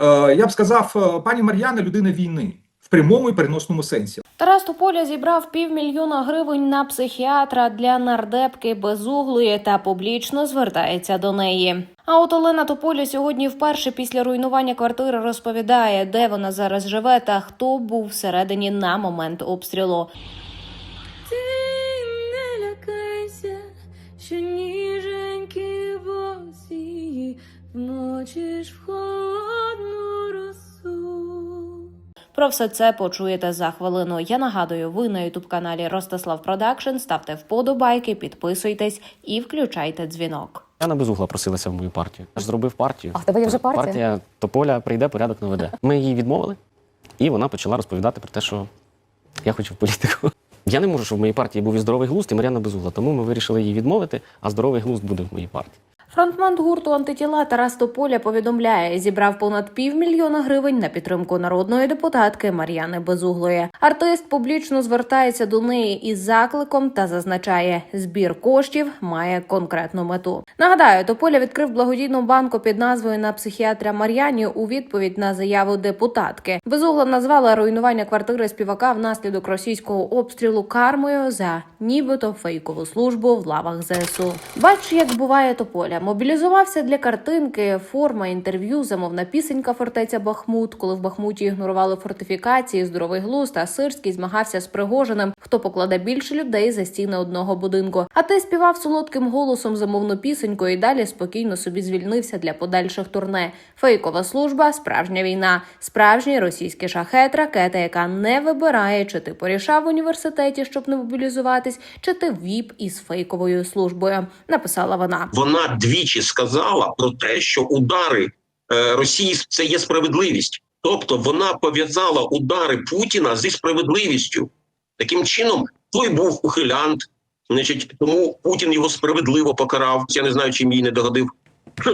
Е, Я б сказав, е, пані Мар'яна людина війни в прямому і переносному сенсі. Тарас Тополя зібрав півмільйона гривень на психіатра для нардепки безуглої та публічно звертається до неї. А от Олена Тополя сьогодні вперше після руйнування квартири розповідає, де вона зараз живе та хто був всередині на момент обстрілу. Про все це почуєте за хвилину. Я нагадую, ви на ютуб каналі Ростислав Продакшн. Ставте вподобайки, підписуйтесь і включайте дзвінок. Яна Безугла просилася в мою партію. Я ж зробив партію. А в тебе є вже партія? Партія Тополя прийде, порядок наведе. Ми її відмовили, і вона почала розповідати про те, що я хочу в політику. Я не можу, щоб в моїй партії був і здоровий глузд, і Мар'яна Безугла. Тому ми вирішили її відмовити, а здоровий глузд буде в моїй партії. Фронтмен гурту антитіла Тарас Тополя повідомляє, зібрав понад півмільйона гривень на підтримку народної депутатки Мар'яни Безуглої. Артист публічно звертається до неї із закликом та зазначає, збір коштів має конкретну мету. Нагадаю, Тополя відкрив благодійну банку під назвою на психіатря Мар'яні у відповідь на заяву депутатки. Безугла назвала руйнування квартири співака внаслідок російського обстрілу кармою за нібито фейкову службу в лавах ЗСУ. Бач, як буває Тополя. Мобілізувався для картинки, форма інтерв'ю, замовна пісенька фортеця Бахмут, коли в Бахмуті ігнорували фортифікації, здоровий глузд, а Сирський змагався з Пригожиним, хто покладе більше людей за стіни одного будинку. А ти співав солодким голосом замовну пісеньку і далі спокійно собі звільнився для подальших турне. Фейкова служба, справжня війна, справжній російський шахет, ракета, яка не вибирає, чи ти порішав в університеті, щоб не мобілізуватись, чи ти віп із фейковою службою. Написала вона. вона двічі сказала про те, що удари е, Росії це є справедливість. Тобто вона пов'язала удари Путіна зі справедливістю. Таким чином, той був ухилянт, значить, тому Путін його справедливо покарав. Я не знаю, чим їй не догодив.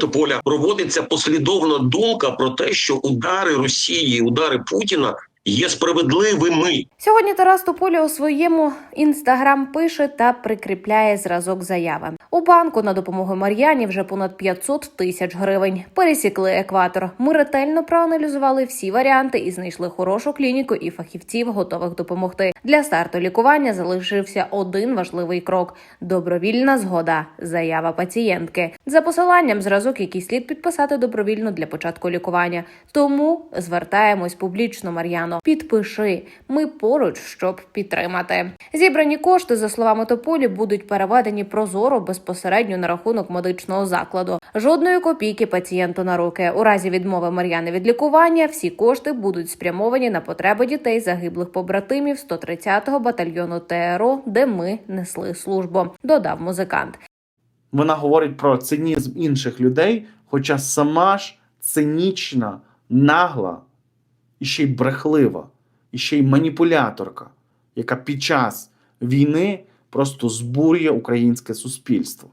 Тополя проводиться послідовна думка про те, що удари Росії, удари Путіна є справедливими. Сьогодні Тарас Тополя у своєму інстаграм пише та прикріпляє зразок заяви. У банку на допомогу Мар'яні вже понад 500 тисяч гривень. Пересікли екватор. Ми ретельно проаналізували всі варіанти і знайшли хорошу клініку і фахівців, готових допомогти. Для старту лікування залишився один важливий крок: добровільна згода, заява пацієнтки. За посиланням зразок, який слід підписати добровільно для початку лікування. Тому звертаємось публічно, Мар'яно. Підпиши. Ми поруч, щоб підтримати. Зібрані кошти, за словами Тополі, будуть переведені прозоро безпосередньо на рахунок медичного закладу. Жодної копійки пацієнту на руки. У разі відмови Мар'яни від лікування всі кошти будуть спрямовані на потреби дітей загиблих побратимів 130-го батальйону ТРО, де ми несли службу. Додав музикант. Вона говорить про цинізм інших людей, хоча сама ж цинічна, нагла і ще й брехлива, і ще й маніпуляторка, яка під час війни просто збурює українське суспільство.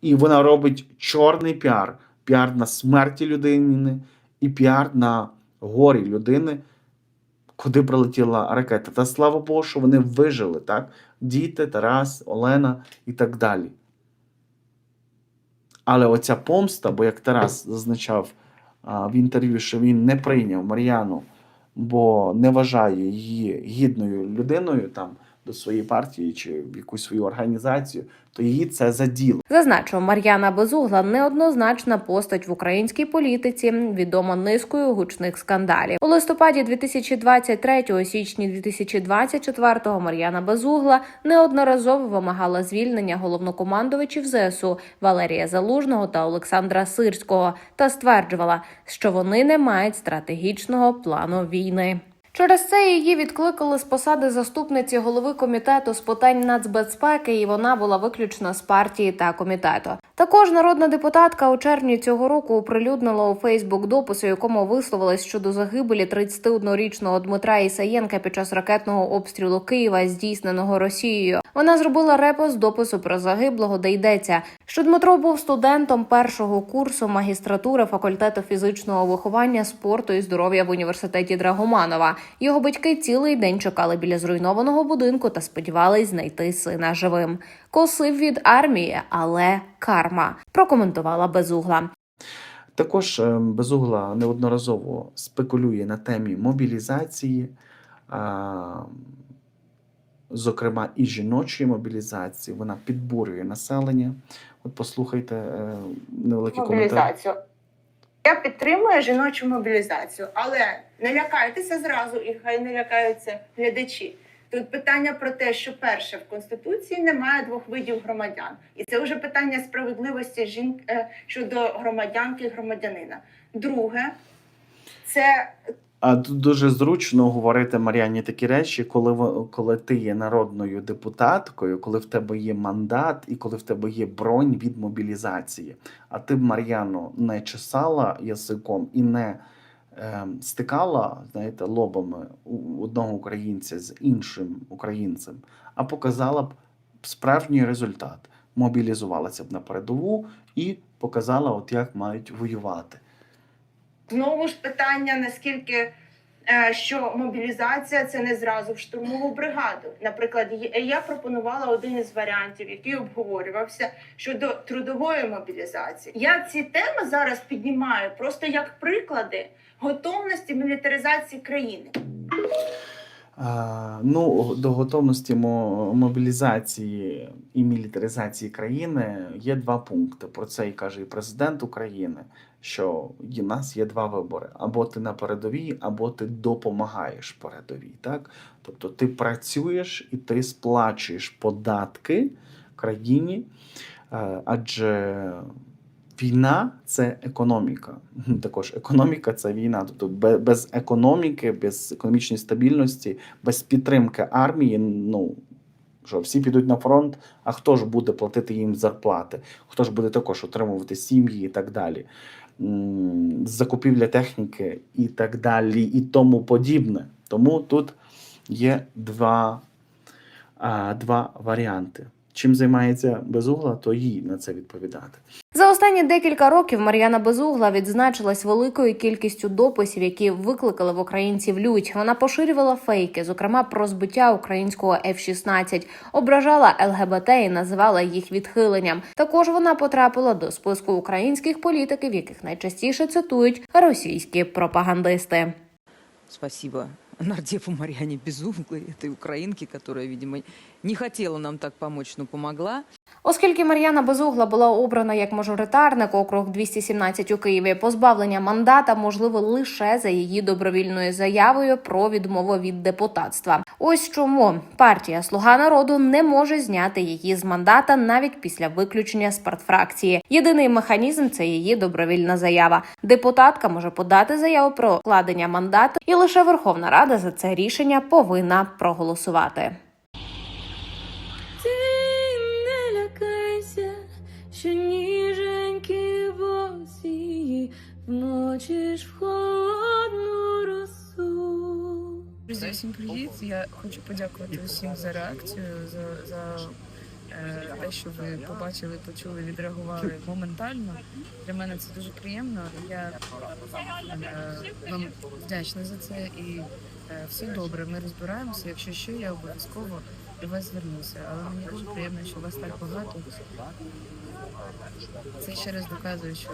І вона робить чорний піар, піар на смерті людини і піар на горі людини, куди прилетіла ракета. Та слава Богу, що вони вижили, так? Діти, Тарас, Олена і так далі. Але оця помста, бо як Тарас зазначав в інтерв'ю, що він не прийняв Мар'яну, бо не вважає її гідною людиною там до своєї партії чи в якусь свою організацію, то її це заділо. Зазначу, Мар'яна Безугла неоднозначна постать в українській політиці, відома низкою гучних скандалів. У листопаді 2023 у січні 2024 Мар'яна Безугла неодноразово вимагала звільнення головнокомандувачів ЗСУ Валерія Залужного та Олександра Сирського та стверджувала, що вони не мають стратегічного плану війни. Через це її відкликали з посади заступниці голови комітету з питань нацбезпеки, і вона була виключена з партії та комітету. Також народна депутатка у червні цього року оприлюднила у Фейсбук допис, у якому висловилась щодо загибелі 31-річного Дмитра Ісаєнка під час ракетного обстрілу Києва, здійсненого Росією. Вона зробила репост допису про загиблого, де йдеться, що Дмитро був студентом першого курсу магістратури факультету фізичного виховання, спорту і здоров'я в університеті Драгоманова. Його батьки цілий день чекали біля зруйнованого будинку та сподівались знайти сина живим. Косив від армії, але карма прокоментувала безугла. Також е, Безугла неодноразово спекулює на темі мобілізації, зокрема і жіночої мобілізації. Вона підбурює населення. От послухайте е, невеликий коментар. Я підтримую жіночу мобілізацію, але не лякайтеся зразу, і хай не лякаються глядачі. Тут питання про те, що перше в конституції немає двох видів громадян, і це вже питання справедливості жін... е, щодо громадянки і громадянина. Друге, це А тут дуже зручно говорити Мар'яні такі речі, коли коли ти є народною депутаткою, коли в тебе є мандат і коли в тебе є бронь від мобілізації. А ти б Мар'яну не чесала язиком і не е, стикала, знаєте, лобами у- одного українця з іншим українцем, а показала б справжній результат. Мобілізувалася б на передову і показала, от як мають воювати. Знову ж питання, наскільки е, що мобілізація це не зразу в штурмову бригаду. Наприклад, я пропонувала один із варіантів, який обговорювався щодо трудової мобілізації. Я ці теми зараз піднімаю просто як приклади готовності мілітаризації країни. Ну, до готовності мобілізації і мілітаризації країни є два пункти. Про це і каже і президент України, що у нас є два вибори: або ти на передовій, або ти допомагаєш передовій. Так? Тобто ти працюєш і ти сплачуєш податки країні, е, адже війна це економіка. Також економіка це війна. Тобто без економіки, без економічної стабільності, без підтримки армії, ну що всі підуть на фронт, а хто ж буде платити їм зарплати? Хто ж буде також отримувати сім'ї і так далі? Закупівля техніки і так далі, і тому подібне. Тому тут є два, два варіанти. Чим займається безугла, то їй на це відповідати. За останні декілька років Мар'яна Безугла відзначилась великою кількістю дописів, які викликали в українців лють. Вона поширювала фейки, зокрема про збиття українського F-16, ображала ЛГБТ і називала їх відхиленням. Також вона потрапила до списку українських політиків, яких найчастіше цитують російські пропагандисти. Спасибо нардепу Марьяне Безуглой, этой украинке, которая, видимо, не хотела нам так помочь, но помогла. Оскільки Мар'яна Безугла була обрана як мажоритарник округ 217 у Києві, позбавлення мандата можливо лише за її добровільною заявою про відмову від депутатства. Ось чому партія Слуга народу не може зняти її з мандата навіть після виключення з. Єдиний механізм це її добровільна заява. Депутатка може подати заяву про вкладення мандату, і лише Верховна Рада за це рішення повинна проголосувати. Вмочиш в холодну росу. Друзі, всім привіт! Я хочу подякувати усім за реакцію, за, за е, те, що ви побачили, почули, відреагували моментально. Для мене це дуже приємно. Я е, вам вдячна за це і е, все добре. Ми розбираємося. Якщо що, я обов'язково до вас звернуся. Але мені дуже приємно, що вас так багато. Це ще раз доказує, що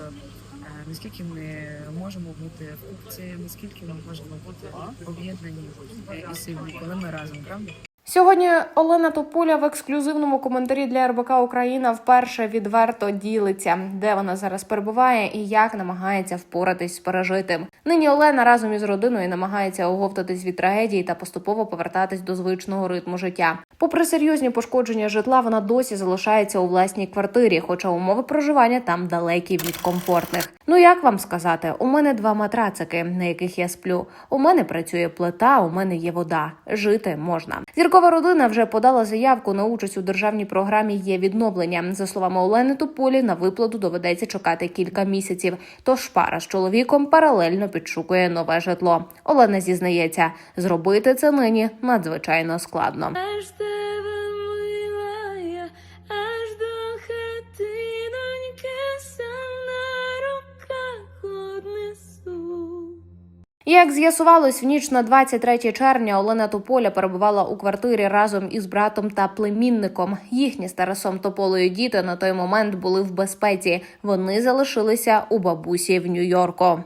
наскільки ми можемо бути в купці, наскільки ми можемо бути об'єднані е, і сильні, коли ми разом, правда? Сьогодні Олена Тополя в ексклюзивному коментарі для РБК Україна вперше відверто ділиться, де вона зараз перебуває і як намагається впоратись з пережитим. Нині Олена разом із родиною намагається оговтатись від трагедії та поступово повертатись до звичного ритму життя. Попри серйозні пошкодження житла, вона досі залишається у власній квартирі, хоча умови проживання там далекі від комфортних. Ну як вам сказати, у мене два матрацики, на яких я сплю. У мене працює плита, у мене є вода. Жити можна. Зіркова родина вже подала заявку на участь у державній програмі є відновлення. За словами Олени Тополі, на виплату доведеться чекати кілька місяців. Тож пара з чоловіком паралельно підшукує нове житло. Олена зізнається, зробити це нині надзвичайно складно. Як з'ясувалось, в ніч на 23 червня Олена Тополя перебувала у квартирі разом із братом та племінником. Їхні з Тарасом Тополею діти на той момент були в безпеці. Вони залишилися у бабусі в Нью-Йорку.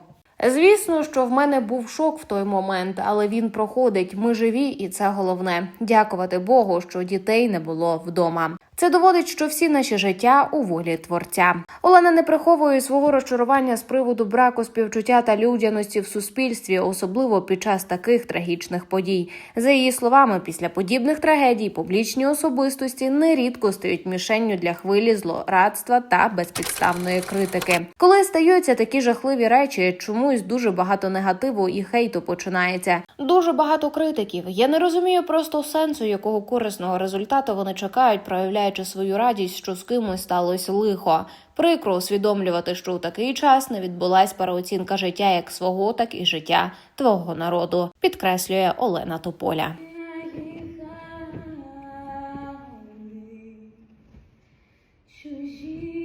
Звісно, що в мене був шок в той момент, але він проходить. Ми живі, і це головне. Дякувати Богу, що дітей не було вдома. Це доводить, що всі наші життя у волі творця. Олена не приховує свого розчарування з приводу браку співчуття та людяності в суспільстві, особливо під час таких трагічних подій. За її словами, після подібних трагедій публічні особистості нерідко стають мішенню для хвилі злорадства та безпідставної критики. Коли стаються такі жахливі речі, чомусь дуже багато негативу і хейту починається. Дуже багато критиків. Я не розумію просто сенсу, якого корисного результату вони чекають, приховуючи свою радість, що з кимось сталося лихо. Прикро усвідомлювати, що у такий час не відбулась переоцінка життя як свого, так і життя твого народу, підкреслює Олена Тополя. Чужі.